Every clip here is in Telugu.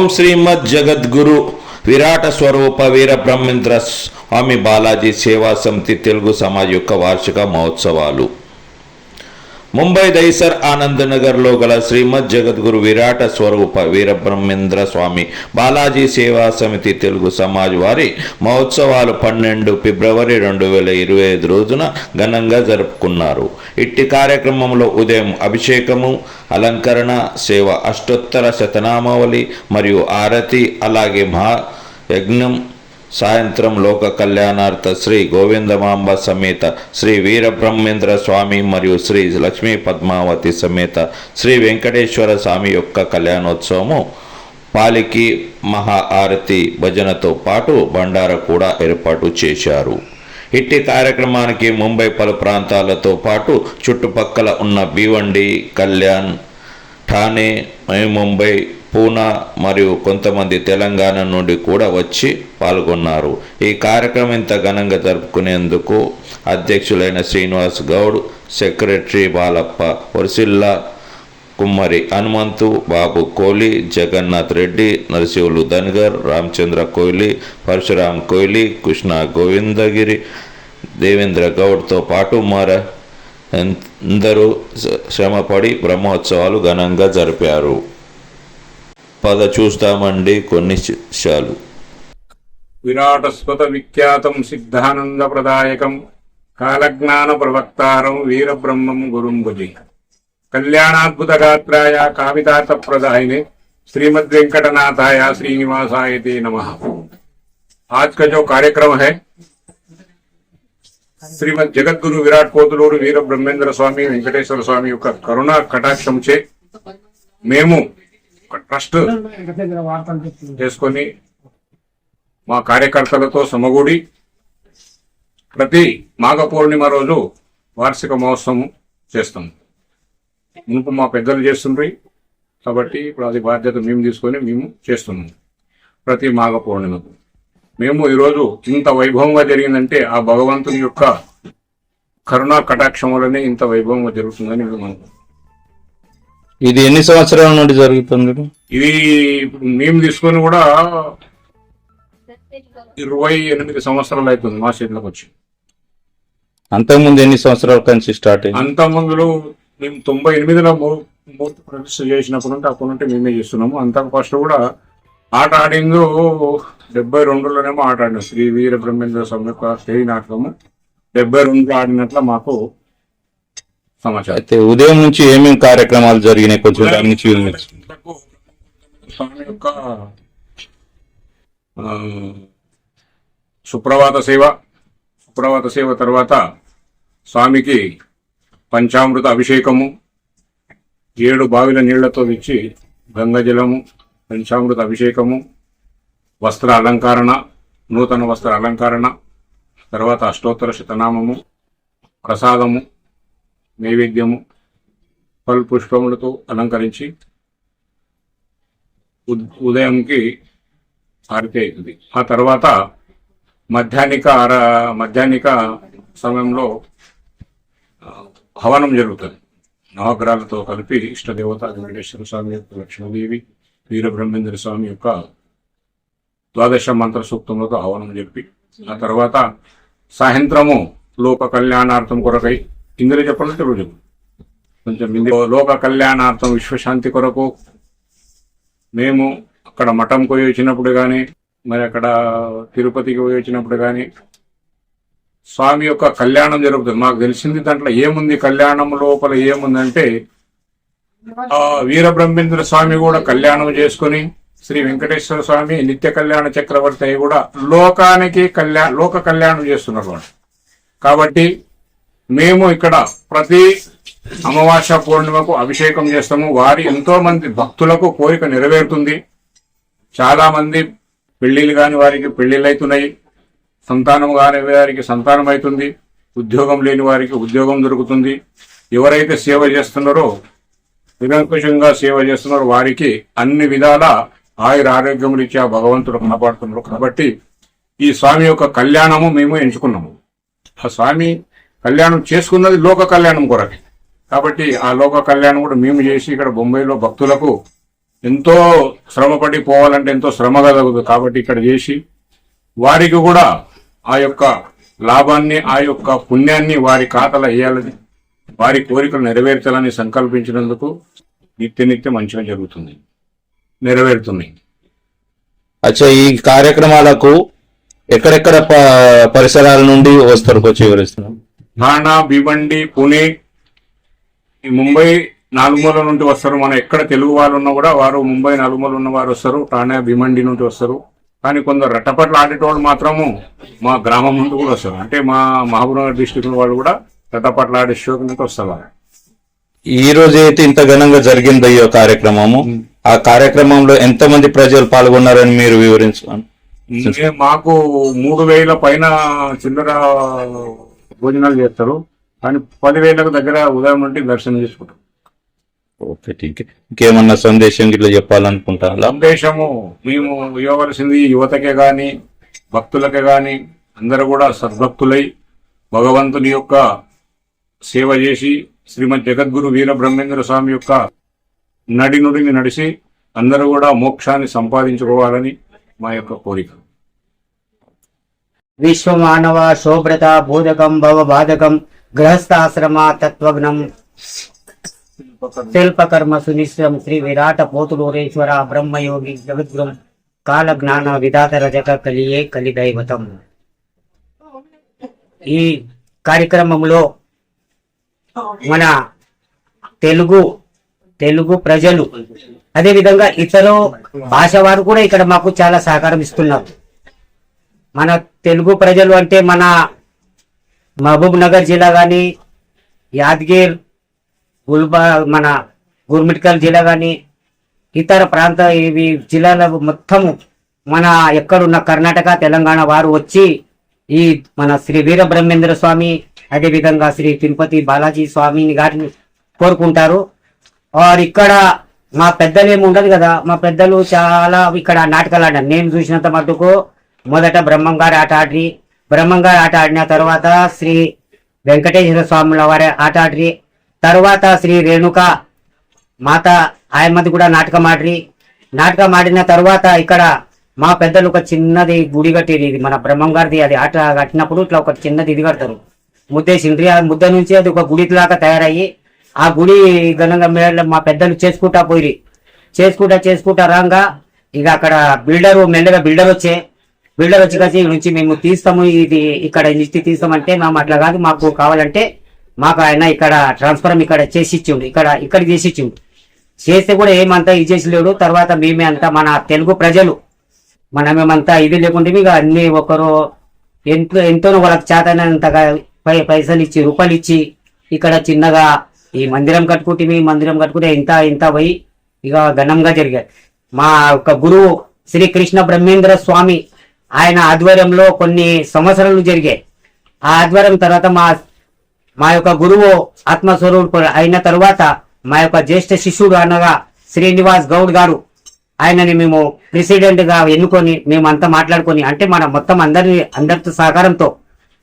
ఓం శ్రీమద్ జగద్గురు విరాట స్వరూప వీర బ్రహ్మేంద్ర స్వామి బాలాజీ సేవా సమితి తెలుగు సమాజ్ యొక్క వార్షిక మహోత్సవాలు. ముంబై దైసర్ ఆనంద్ నగర్లో గల శ్రీమద్ జగద్గురు విరాట స్వరూప వీరబ్రహ్మేంద్ర స్వామి బాలాజీ సేవా సమితి తెలుగు సమాజ్ వారి మహోత్సవాలు పన్నెండు ఫిబ్రవరి రెండు వేల ఇరవై ఐదు రోజున ఘనంగా జరుపుకున్నారు. ఇట్టి కార్యక్రమంలో ఉదయం అభిషేకము అలంకరణ సేవ అష్టోత్తర శతనామావళి మరియు ఆరతి అలాగే మహా యజ్ఞం సాయంత్రం లోక కళ్యాణార్థ శ్రీ గోవిందమాంబ సమేత శ్రీ వీరబ్రహ్మేంద్ర స్వామి మరియు శ్రీ లక్ష్మీ పద్మావతి సమేత శ్రీ వెంకటేశ్వర స్వామి యొక్క కళ్యాణోత్సవము పాలికి మహా ఆరతి భజనతో పాటు బండార కూడా ఏర్పాటు చేశారు. ఇట్టి కార్యక్రమానికి ముంబై పలు ప్రాంతాలతో పాటు చుట్టుపక్కల ఉన్న భివండి కళ్యాణ్ ఠానే ముంబై పూనా మరియు కొంతమంది తెలంగాణ నుండి కూడా వచ్చి పాల్గొన్నారు. ఈ కార్యక్రమం ఇంత ఘనంగా జరుపుకునేందుకు అధ్యక్షులైన శ్రీనివాస్ గౌడ్ సెక్రటరీ బాలప్ప ఒరిసిల్లా కుమ్మరి హనుమంతు బాబు కోహ్లీ జగన్నాథ్ రెడ్డి నరసింహులు ధన్గర్ రామచంద్ర కోహ్లీ పరశురామ్ కోహ్లీ కృష్ణ గోవిందగిరి దేవేంద్ర గౌడ్తో పాటు మర అందరూ శ్రమపడి బ్రహ్మోత్సవాలు ఘనంగా జరిపారు. పద చూస్తామండి కొన్ని విషయాలు విరాటస్వత విఖ్యాతం సిద్ధానంద ప్రదాయకం కాలజ్ఞాన ప్రవక్తారం వీరబ్రహ్మం గురుం భుజి కళ్యాణాద్భుత గాత్రాయ కామితార్థ ప్రదాయినే श्रीमद वेंकटनाथाय श्रीनिवासाय ते नमः आज का जो कार्यक्रम है శ్రీమద్ జగద్గురు విరాట్ కోతులూరు వీర బ్రహ్మేంద్ర స్వామి వెంకటేశ్వర స్వామి యొక్క కరుణా కటాక్షంచే మేము ఒక ట్రస్ట్ చేసుకొని మా కార్యకర్తలతో సమగూడి ప్రతి మాఘ పౌర్ణిమ రోజు వార్షిక మహోత్సవం చేస్తాం. మునుపు మా పెద్దలు చేస్తుండ్రి. కాబట్టి ఇప్పుడు అది బాధ్యత మేము తీసుకొని మేము చేస్తున్నాం ప్రతి మాఘ పౌర్ణిమకు మేము ఈరోజు ఇంత వైభవంగా జరిగిందంటే ఆ భగవంతుని యొక్క కరుణా కటాక్షం వల్లనే ఇంత వైభవంగా జరుగుతుందని మేము ఇది ఎన్ని సంవత్సరాల నుండి జరుగుతుంది? ఇది ఇప్పుడు మేము తీసుకొని కూడా ఇరవై ఎనిమిది సంవత్సరాలు అవుతుంది మా చేతిలోకి వచ్చి. అంతకుముందు ఎన్ని సంవత్సరాల నుంచి స్టార్ట్ అయింది? అంత ముందులో మేము తొంభై ఎనిమిదిలో మూర్తి ప్రతిష్ట చేసినప్పుడు నుండి అప్పటి నుండి మేమే చేస్తున్నాము. అంత ఫస్ట్ కూడా ఆట ఆడిందో డెబ్బై రెండులోనేమో ఆట ఆడినాం. శ్రీ వీర బ్రహ్మేంద్ర స్వామి యొక్క స్టేజ్ నాటకము డెబ్బై రెండులో ఆడినట్ల మాకు సమాచారం అయితే ఉదయం నుంచి ఏమేమి కార్యక్రమాలు జరిగినాయి కొంచెం దాని నుంచి. స్వామి యొక్క సుప్రభాత సేవ సుప్రభాత సేవ తర్వాత స్వామికి పంచామృత అభిషేకము ఏడు బావిల నీళ్ళతో ఇచ్చి గంగజలము పంచామృత అభిషేకము వస్త్ర అలంకరణ నూతన వస్త్ర అలంకరణ తర్వాత అష్టోత్తర శతనామము ప్రసాదము నైవేద్యము పలు పుష్పములతో అలంకరించి ఉద్- ఉదయంకి హారతి అవుతుంది ఆ తర్వాత మధ్యాహ్నిక ఆరా మధ్యాహ్నిక సమయంలో హవనం జరుగుతుంది. నవగ్రహాలతో కలిపి ఇష్టదేవత వెంకటేశ్వర స్వామి యొక్క లక్ష్మీదేవి వీరబ్రహ్మేంద్ర స్వామి యొక్క ద్వాదశ మంత్ర సూక్తములతో హవనం జరిపి ఆ తర్వాత సాయంత్రము లోక కళ్యాణార్థం కొరకై ఇందులో చెప్పాలంటే రోజు కొంచెం లోక కళ్యాణార్థం విశ్వశాంతి కొరకు మేము అక్కడ మఠం పోయి వచ్చినప్పుడు కానీ మరి అక్కడ తిరుపతికి పోయి వచ్చినప్పుడు కానీ స్వామి యొక్క కళ్యాణం జరుగుతుంది. మాకు తెలిసింది దాంట్లో ఏముంది? కళ్యాణం లోపల ఏముందంటే ఆ వీరబ్రహ్మేంద్ర స్వామి కూడా కళ్యాణం చేసుకుని శ్రీ వెంకటేశ్వర స్వామి నిత్య కళ్యాణ చక్రవర్తి అయి కూడా లోకానికి కళ్యాణ లోక కళ్యాణం చేస్తున్నారు వాళ్ళు. కాబట్టి మేము ఇక్కడ ప్రతి అమావాస్య పూర్ణిమకు అభిషేకం చేస్తాము. వారి ఎంతో మంది భక్తులకు కోరిక నెరవేరుతుంది. చాలా మంది పెళ్ళిళ్ళు కాని వారికి పెళ్ళిళ్ళు అవుతున్నాయి. సంతానం కాని వారికి సంతానం అవుతుంది. ఉద్యోగం లేని వారికి ఉద్యోగం దొరుకుతుంది. ఎవరైతే సేవ చేస్తున్నారో నిరంకుశంగా సేవ చేస్తున్నారో వారికి అన్ని విధాల ఆయుర ఆరోగ్యం రీత్యా భగవంతుడు కాపాడుతున్నారు కాబట్టి ఈ స్వామి యొక్క కళ్యాణము మేము ఎంచుకున్నాము. ఆ స్వామి కళ్యాణం చేసుకున్నది లోక కళ్యాణం కొరకే. కాబట్టి ఆ లోక కళ్యాణం కూడా మేము చేసి ఇక్కడ బొంబాయిలో భక్తులకు ఎంతో శ్రమపడి పోవాలంటే ఎంతో శ్రమ కలగదు కాబట్టి ఇక్కడ చేసి వారికి కూడా ఆ యొక్క లాభాన్ని ఆ యొక్క పుణ్యాన్ని వారి ఖాతాలో వేయాలని వారి కోరికలు నెరవేర్చాలని సంకల్పించినందుకు నిత్య నిత్యం మంచిగా జరుగుతుంది. నెరవేరుతున్నాయి. అచ్చా ఈ కార్యక్రమాలకు ఎక్కడెక్కడ ప- పరిసరాల నుండి వస్తారు వచ్చి వివరిస్తున్నాం. ఠాణా భివండి పుణే ఈ ముంబై నాలుగుమూల నుండి వస్తారు. మన ఎక్కడ తెలుగు వాళ్ళు ఉన్నా కూడా వారు ముంబై నాలుగుమూల ఉన్న వారు వస్తారు. ఠాణా భివండి నుండి వస్తారు. కానీ కొందరు రట్టపట్ల ఆడేటోళ్ళు మాత్రము మా గ్రామం నుండి కూడా వస్తారు. అంటే మా మహబూబ్నగర్ డిస్టిక్ వాళ్ళు కూడా రట్టపట్ల ఆడే షోకి నుండి వస్తారు. ఈ రోజు అయితే ఇంత ఘనంగా జరిగింది అయ్యో కార్యక్రమము. ఆ కార్యక్రమంలో ఎంత మంది ప్రజలు పాల్గొన్నారని మీరు వివరించాను మే- మాకు మూడు వేల పైన చిల్లర భోజనాలు చేస్తారు. కానీ పదివేలకు దగ్గర ఉదయం నుండి దర్శనం చేసుకుంటారు ఓకే ఠీక్ ఇంకేమన్నా సందేశం ఇట్లా చెప్పాలనుకుంటారా? సందేశము మేము ఇవ్వవలసింది యువతకే గాని భక్తులకే గాని అందరూ కూడా సద్భక్తులై భగవంతుని యొక్క సేవ చేసి శ్రీమద్ జగద్గురు వీర బ్రహ్మేంద్ర స్వామి యొక్క నడి నుడిని నడిచి అందరూ కూడా మోక్షాన్ని సంపాదించుకోవాలని మా యొక్క కోరిక. విశ్వమానవ శోభ్రత బోధకం భవ బాధకం గృహస్థాశ్రమ తత్వజ్ఞం శిల్పకర్మ సునిశ్రం శ్రీ విరాట పోతులూరేశ్వర బ్రహ్మయోగి జగద్గురం కాల జ్ఞాన విధాత రజక కలియే కలిదైవతం ఈ కార్యక్రమంలో మన తెలుగు తెలుగు ప్రజలు అదే విధంగా ఇతర భాష వారు కూడా ఇక్కడ మాకు చాలా సహకారం ఇస్తున్నారు. మన తెలుగు ప్రజలు అంటే మన మహబూబ్ నగర్ జిల్లా కానీ యాదగిర్ గుల్బా మన గుర్మిట్కల్ జిల్లా కానీ ఇతర ప్రాంత ఇవి జిల్లాల మొత్తం మన ఎక్కడున్న కర్ణాటక తెలంగాణ వారు వచ్చి ఈ మన శ్రీ వీర బ్రహ్మేంద్ర స్వామి అదే విధంగా శ్రీ తిరుపతి బాలాజీ స్వామిని గారిని కోరుకుంటారు. వారు ఇక్కడ మా పెద్దలు ఏమి ఉండదు కదా మా పెద్దలు చాలా ఇక్కడ నాటకాలు ఆడారు. నేను చూసినంత మటుకు మొదట బ్రహ్మంగారు ఆట ఆడి బ్రహ్మంగారు ఆట ఆడిన తర్వాత శ్రీ వెంకటేశ్వర స్వాముల వారి ఆట ఆడి తర్వాత శ్రీ రేణుక మాత ఆయమ్మది కూడా నాటకం ఆడి నాటకం ఆడిన తర్వాత ఇక్కడ మా పెద్దలు ఒక చిన్నది గుడి కట్టేది ఇది. మన బ్రహ్మంగారిది అది ఆట కట్టినప్పుడు ఇట్లా ఒక చిన్నది ఇది కడతారు. ముద్దేసిండ్రి ఆ ముద్ద నుంచి అది ఒక గుడి లాగా తయారయ్యి ఆ గుడి ఘనంగా మేడ మా పెద్దలు చేసుకుంటా పోయి చేసుకుంటా చేసుకుంటా రాగా ఇక అక్కడ బిల్డరు మెల్లగా బిల్డర్ వచ్చే బిల్డర్ వచ్చి కలిసి నుంచి మేము తీస్తాము ఇది ఇక్కడ నుంచి తీస్తామంటే మేము అట్లా కాదు మాకు కావాలంటే మాకు ఆయన ఇక్కడ ట్రాన్స్ఫారం ఇక్కడ చేసి ఇచ్చిండు ఇక్కడ ఇక్కడ చేసి ఇచ్చిండు చేస్తే కూడా ఏమంతా ఇది చేసి లేడు తర్వాత మేమే అంతా మన తెలుగు ప్రజలు. మనమేమంతా ఇది లేకుండా ఇక అన్ని ఒకరు ఎంతో ఎంతో వాళ్ళకి చేతనంతగా పై పైసలు ఇచ్చి రూపాయలు ఇచ్చి ఇక్కడ చిన్నగా ఈ మందిరం కట్టుకుంటే ఈ మందిరం కట్టుకుంటే ఇంత ఇంత పోయి ఇక ఘనంగా జరిగాయి. మా యొక్క గురువు శ్రీ కృష్ణ బ్రహ్మేంద్ర స్వామి ఆయన ఆధ్వర్యంలో కొన్ని సంవత్సరాలు జరిగాయి. ఆ ఆధ్వర్యం తర్వాత మా మా యొక్క గురువు ఆత్మస్వరూపుడు అయిన తరువాత మా యొక్క జ్యేష్ఠ శిష్యుడు అనగా శ్రీనివాస్ గౌడ్ గారు ఆయనని మేము ప్రెసిడెంట్గా ఎన్నుకొని మేము అంతా మాట్లాడుకొని అంటే మన మొత్తం అందరి అందరితో సహకారంతో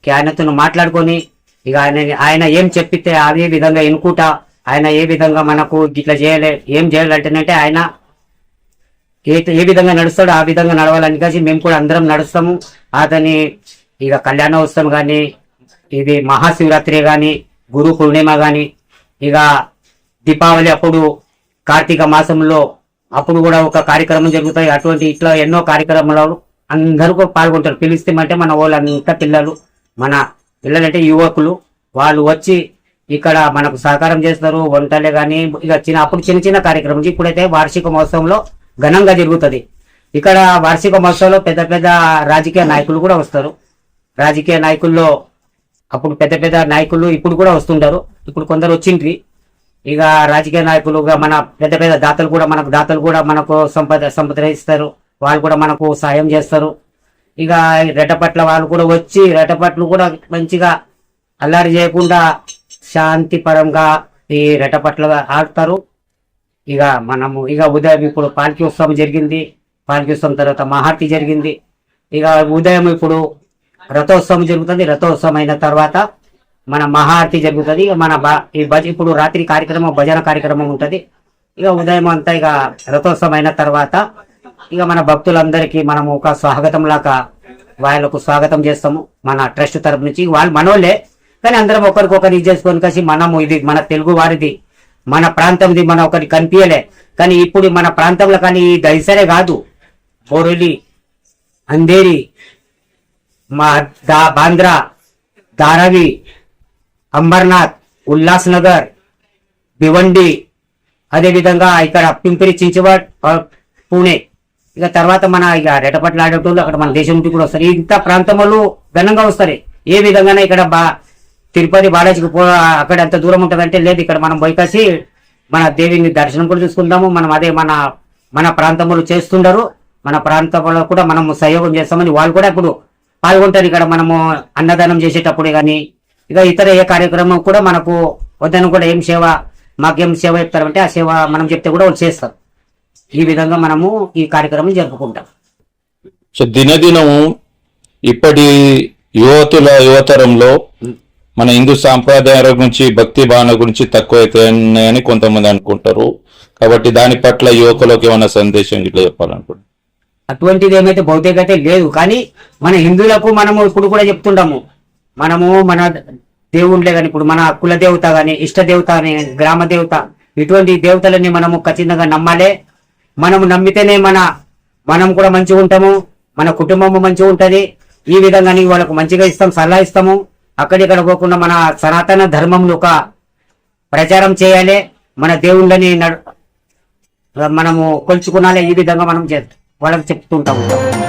ఆయనతో మాట్లాడుకొని ఇక ఆయన ఆయన ఏం చెప్పితే అదే విధంగా ఎన్నుకుంటా ఆయన ఏ విధంగా మనకు ఇట్లా చేయలే ఏం చేయాలంటేనంటే ఆయన ఏ ఏ విధంగా నడుస్తాడో ఆ విధంగా నడవాలని కలిసి మేము కూడా అందరం నడుస్తాము. అతని ఇక కళ్యాణోత్సవం కానీ ఇది మహాశివరాత్రి కానీ గురు పూర్ణిమ కానీ ఇక దీపావళి అప్పుడు కార్తీక మాసంలో అప్పుడు కూడా ఒక కార్యక్రమం జరుగుతాయి. అటువంటి ఇట్లా ఎన్నో కార్యక్రమాలు అందరూ పాల్గొంటారు. పాల్గొంటారు పిలిస్తేమంటే మన వాళ్ళంతా పిల్లలు మన పిల్లలంటే యువకులు. వాళ్ళు వచ్చి ఇక్కడ మనకు సహకారం చేస్తారు వంటలే కానీ ఇక చిన్న అప్పుడు చిన్న చిన్న కార్యక్రమం. ఇప్పుడైతే వార్షిక మహోత్సవంలో ఘనంగా జరుగుతుంది. ఇక్కడ వార్షిక మహోత్సవంలో పెద్ద పెద్ద రాజకీయ నాయకులు కూడా వస్తారు. రాజకీయ నాయకుల్లో అప్పుడు పెద్ద పెద్ద నాయకులు ఇప్పుడు కూడా వస్తుంటారు. ఇప్పుడు కొందరు వచ్చిండ్రి. ఇక రాజకీయ నాయకులుగా మన పెద్ద పెద్ద దాతలు కూడా మనకు దాతలు కూడా మనకు సంపద సంప్రదిస్తారు. వాళ్ళు కూడా మనకు సాయం చేస్తారు. ఇక రెట్టపట్ల వాళ్ళు కూడా వచ్చి రెట్టపట్లు కూడా మంచిగా అల్లారి చేయకుండా శాంతిపరంగా ఈ రెట్టపట్లుగా ఆడతారు. ఇక మనము ఇక ఉదయం ఇప్పుడు పాలకి ఉత్సవం జరిగింది. పాలకి ఉత్సవం తర్వాత మహార్తి జరిగింది. ఇక ఉదయం ఇప్పుడు రథోత్సవం జరుగుతుంది. రథోత్సవం అయిన తర్వాత మన మహారతి జరుగుతుంది. ఇక మన ఈ భజ ఇప్పుడు రాత్రి కార్యక్రమం భజన కార్యక్రమం ఉంటుంది. ఇక ఉదయం అంతా ఇక రథోత్సవం అయిన తర్వాత ఇక మన భక్తులందరికీ మనము ఒక స్వాగతం లాగా వాళ్ళకు స్వాగతం చేస్తాము. మన ట్రస్ట్ తరపు నుంచి. వాళ్ళు మనోళ్ళే. కానీ అందరం ఒకరికొకరు ఇది చేసుకొని కలిసి మనము ఇది మన తెలుగు వారిది. మన ప్రాంతంది మన ఒకరికి కనిపించలే కానీ ఇప్పుడు మన ప్రాంతంలో కానీ ఈ దైసరే కాదు. బోరులి అందేరి మా దా బాంద్రా ధారావి అంబర్నాథ్ ఉల్లాస్ నగర్ భివండి అదేవిధంగా ఇక్కడ పింపిరి చించవాడ్ పూణే. ఇక తర్వాత మన ఇక రెడపట్ల ఆడేటోళ్ళు అక్కడ మన దేశం నుంచి కూడా వస్తారు. ఇంత ప్రాంతం వాళ్ళు ఘనంగా వస్తారు. ఏ విధంగానే ఇక్కడ బా తిరుపతి బాలాజీకి పో అక్కడ ఎంత దూరం ఉంటుందంటే లేదు ఇక్కడ మనం బైకాసి మన దేవిని దర్శనం కూడా చూసుకుంటాము మనం అదే మన మన ప్రాంతంలో చేస్తుండరు. మన ప్రాంతంలో కూడా మనం సహయోగం చేస్తామని వాళ్ళు కూడా ఇప్పుడు పాల్గొంటారు. ఇక్కడ మనము అన్నదానం చేసేటప్పుడు కానీ ఇక ఇతర ఏ కార్యక్రమం కూడా మనకు వద్దను కూడా ఏం సేవ మాకేం సేవ చెప్తారంటే ఆ సేవ మనం చెప్తే కూడా వాళ్ళు చేస్తారు. ఈ విధంగా మనము ఈ కార్యక్రమం జరుపుకుంటాం. సో దినదినము ఇప్పటి యువతుల యువతరంలో మన హిందూ సాంప్రదాయాల గురించి భక్తి భావన గురించి తక్కువైతేనే కొంతమంది అనుకుంటారు. కాబట్టి దాని పట్ల యువకులకు ఏమైనా సందేశం ఇట్లా చెప్పాలనుకుంటున్నాను అటువంటిది ఏమైతే భౌతిక అయితే లేదు. కానీ మన హిందువులకు మనము ఇప్పుడు కూడా చెప్తుంటాము. మనము మన దేవుళ్ళే కానీ ఇప్పుడు మన కుల దేవత కానీ ఇష్ట దేవత అని గ్రామ దేవత ఇటువంటి దేవతలని మనము ఖచ్చితంగా నమ్మాలి. మనము నమ్మితేనే మన మనం కూడా మంచిగా ఉంటాము. మన కుటుంబము మంచిగా ఉంటుంది. ఈ విధంగా వాళ్ళకు మంచిగా ఇస్తాం సలహా ఇస్తాము. అక్కడిక్కడ పోకుండా మన సనాతన ధర్మంలో ఒక ప్రచారం చేయాలి. మన దేవుళ్ళని నడు- మనము కొలుచుకునాలి ఈ విధంగా మనం వాళ్ళకి చెప్తుంటాము.